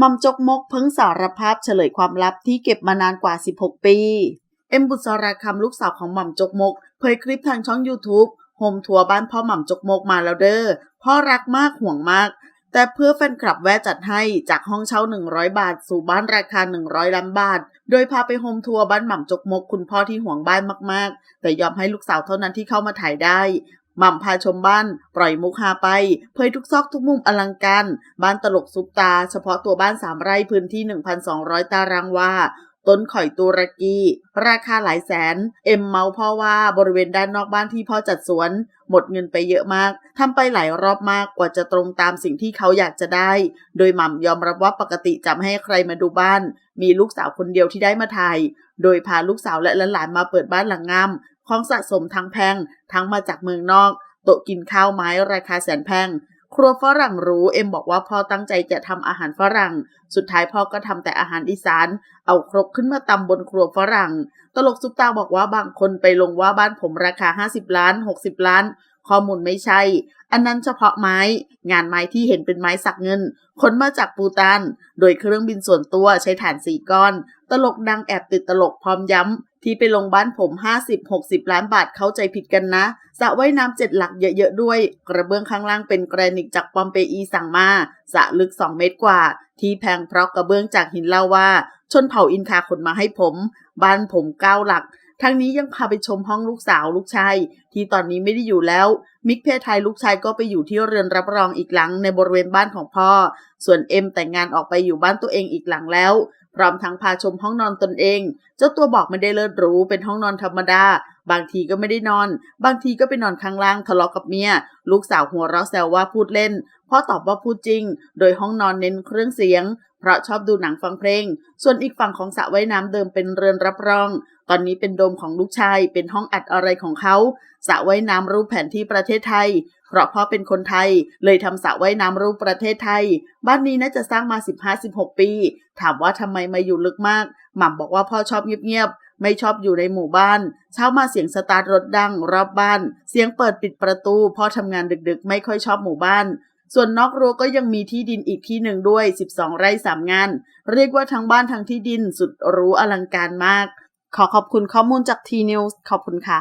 มัมจกมกเพิ่งสารภาพเฉลยความลับที่เก็บมานานกว่า 16 ปี เอ็มบุษราคำลูกสาวของหม่ำจกมก เผยคลิปทางช่อง YouTube โฮมทัวร์บ้านพ่อหม่ำจกมกมาแล้วเด้อพ่อรักมากห่วงมาก แต่เพื่อแฟนคลับแวะจัดให้จากห้องเช่า 100 บาท สู่บ้านราคา 100 ล้านบาท โดยพาไปโฮมทัวร์บ้านหม่ำจกมก คุณพ่อที่ห่วงบ้านมากๆ แต่ยอมให้ลูกสาวเท่านั้นที่เข้ามาถ่ายได้ หม่ำพาชมบ้านปล่อยมุกฮาไป เผยทุกซอกทุกมุมอลังการบ้านตลกซุปตา เฉพาะตัวบ้าน3ไร่พื้นที่ 1,200 ตารางวาต้นข่อยตุรกี ราคาหลายแสน เอ็มเมาพ่อว่าบริเวณด้านนอกบ้านที่พ่อจัดสวน หมดเงินไปเยอะมากทำไปหลายรอบมากกว่าจะตรงตามสิ่งที่เขาอยากจะได้ โดยหม่ำยอมรับว่าปกติจะไม่ให้ใครมาดูบ้าน มีลูกสาวคนเดียวที่ได้มาถ่าย โดยพาลูกสาวและหลานมาเปิดบ้านหลังงาม ของสะสมทั้งแพงทั้งมาจากเมืองนอกโต๊ะกินข้าวไม้ราคาแสนแพงครัวฝรั่งหรู้เอ็มบอกว่าพ่อตั้งใจจะทำอาหารฝรั่ง สุดท้ายพ่อก็ทำแต่อาหารอีสาน เอาครกขึ้นมาตำบนครัวฝรั่ง ตลกซุปตาบอกว่าบางคนไปลงว่าบ้านผมราคา 50 ล้าน 60 ล้าน ข้อมูลไม่ใช่ อันนั้นเฉพาะไม้ งานไม้ที่เห็นเป็นไม้สักเงินขนมาจากปูตานโดยเครื่องบินส่วนตัวใช้ฐานสี่ก้อน ตลกดังแอบติดตลกพร้อมย้ำ ที่ไปลงบ้านผม 50-60 ล้านบาทเข้าใจผิดกันนะสระว่ายน้ำเจ็ดหลักเยอะๆด้วย กระเบื้องข้างล่างเป็นแกรนิตจากปอมเปอีสั่งมาสระลึก 2 เมตรกว่า ที่แพงเพราะกระเบื้องจากหินเล่าว่า ชนเผ่าอินคาขนมาให้ผม บ้านผมเก้าหลัก ทั้งนี้ยังพาไปชมห้องลูกสาวลูกชายที่ตอนนี้ไม่ได้อยู่แล้ว มิกเพศไทยลูกชายก็ไปอยู่ที่เรือนรับรองอีกหลังในบริเวณบ้านของพ่อ ส่วนเอ็มแต่งงานออกไปอยู่บ้านตัวเองอีกหลังแล้ว พร้อมทั้งพาชมห้องนอนตนเอง เจ้าตัวบอกไม่ได้เลิศหรูเป็นห้องนอนธรรมดา บางทีก็ไม่ได้นอน บางทีก็ไปนอนข้างล่างทะเลาะกับเมีย ลูกสาวหัวเราะแซวว่าพูดเล่น พ่อตอบว่าพูดจริง โดยห้องนอนเน้นเครื่องเสียง เพราะชอบดูหนังฟังเพลง ส่วนอีกฝั่งของสระว่ายน้ำเดิมเป็นเรือนรับรอง ตอนนี้เป็นโดมของลูกชาย เป็นห้องอัดอะไรของเขาสระว่ายน้ำรูปแผนที่ประเทศไทย เพราะพ่อเป็นคนไทย เลยทำสระว่ายน้ำรูปประเทศไทย บ้านนี้น่าจะสร้างมา 15-16 ปี ถามว่าทำไมมาอยู่ลึกมาก หม่ำบอกว่าพ่อชอบเงียบๆ ไม่ชอบอยู่ในหมู่บ้าน เช้ามาเสียงสตาร์ทรถดังรอบบ้าน เสียงเปิดปิดประตูพ่อทำงานดึกๆ ไม่ค่อยชอบหมู่บ้าน ส่วนนอกรั้วก็ยังมีที่ดินอีกที่หนึ่งด้วย 12 ไร่สามงาน เรียกว่าทั้งบ้านทั้งที่ดินสุดหรู้อลังการมาก ขอขอบคุณข้อมูลจากทีนิวส์ขอบคุณค่ะ